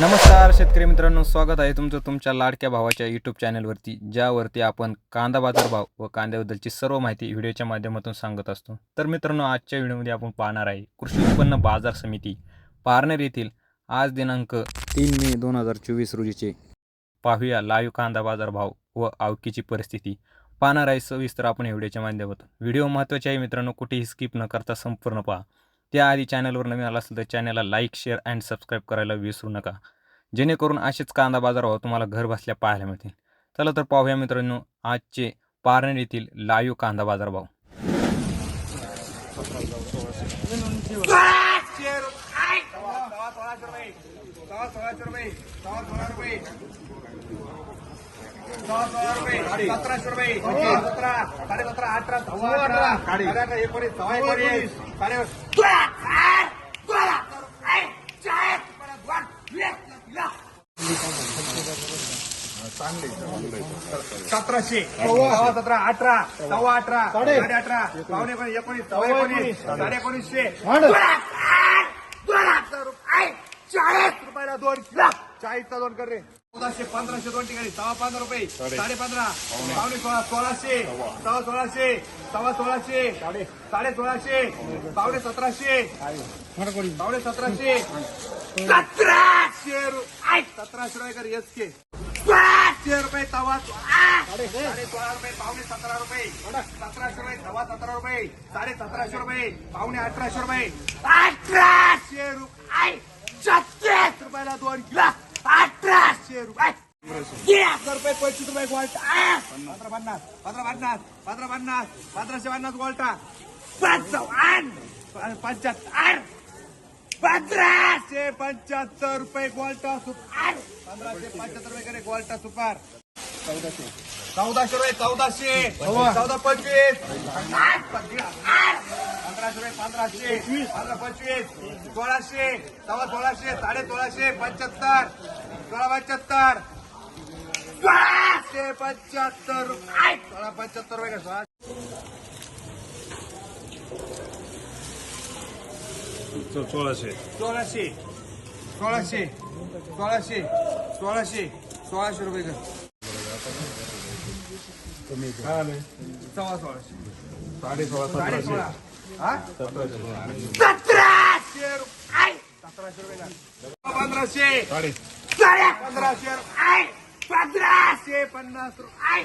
नमस्कार शेतकरी मित्रांनो स्वागत आहे तुमचं तुमच्या लाडक्या भावाच्या यूट्यूब चॅनलवरती ज्यावरती आपण कांदा बाजार भाव व कांद्याबद्दलची सर्व माहिती व्हिडिओच्या माध्यमातून सांगत असतो. तर मित्रांनो आजच्या व्हिडिओमध्ये आपण पाहणार आहे कृषी उत्पन्न बाजार समिती पारनेर येथील आज दिनांक तीन मे दोन हजार चोवीस रोजीचे पाहूया लाईव्ह कांदा बाजार भाव व आवकीची परिस्थिती पाहणार आहे सविस्तर आपण व्हिडिओच्या माध्यमातून. व्हिडिओ महत्त्वाचे आहे मित्रांनो कुठेही स्किप न करता संपूर्ण पहा. त्याआधी चॅनलवर नवीन आला असेल तर चॅनलला लाईक शेअर अँड सबस्क्राईब करायला विसरू नका जेणेकरून असेच कांदा बाजारभाव तुम्हाला घर बसल्या पाहायला मिळतील चला तर पाहूया मित्रांनो आजचे पारनेर येथील लाईव्ह कांदा बाजार भाव सतराशे रुपये सतरा साडे सतरा अठरा सव्वा अठरा अठरा एकोणीस एकोणीस सतराशे. सव्वा सतरा अठरा सव्वा अठरा साडे अठरा पावणे पण एकोणीस सव्वा एकोणीस साडे एकोणीसशे. चाळीस रुपयाला दोन किलो. चाळीसचा दोन कर रे. चौदाशे पंधराशे दोन ठिकाणी. सव्वा पंधरा रुपये. साडे पंधरा. पावणे. सोळा सोळाशे. सव्वा. सोळाशे. सव्वा सोळाशे. साडे. सोळाशे. पावणे सतराशे. पावणे सतराशे. सतराशे रुपये सतराशे रुपये कर एस के. सातशे रुपये तवा. सोळा रुपये पावणे सतरा रुपये. सतराशे रुपये सव्वा सतरा रुपये. साडे सतराशे रुपये पावणे अठराशे रुपये. अठराशे रुपये. छत्तीस! रुपयाला दोन किलो. अठराशे रुपये. रुपये पंचवीस रुपये गोल्टा पंधरा पन्नास पंधरा पन्नास पंधरा पन्नास पंधराशे पन्नास गोल्टा पंचावन्न! पंच्याहत्तर. पंधराशे पंच्याहत्तर रुपये गोल्टा सुपार. पंधराशे पंच्याहत्तर रुपये करे गोल्टा सुपार. चौदाशे. चौदाशे रुपये चौदाशे. चौदा पंचवीस. पंधराशे रुपये पंधराशे. पंधरा पंचवीस. सोळाशे. सव्वा सोळाशे साडे सोळाशे पंच्याहत्तर. सोळा पंच्याहत्तर. सोळाशे पंच्याहत्तर रुपये. सोळा पंच्याहत्तर रुपये का सोळा? सोळाशे सोळाशे सोळाशे सोळाशे सोळाशे सोळाशे रुपये कर सव्वा सोळाशे साडे सोळा साडे सतराशे सोळा हा? सतराशे रुपये सतराशे रुपये पंधराशे साडे पंधराशे पंधराशे पन्नास रुपये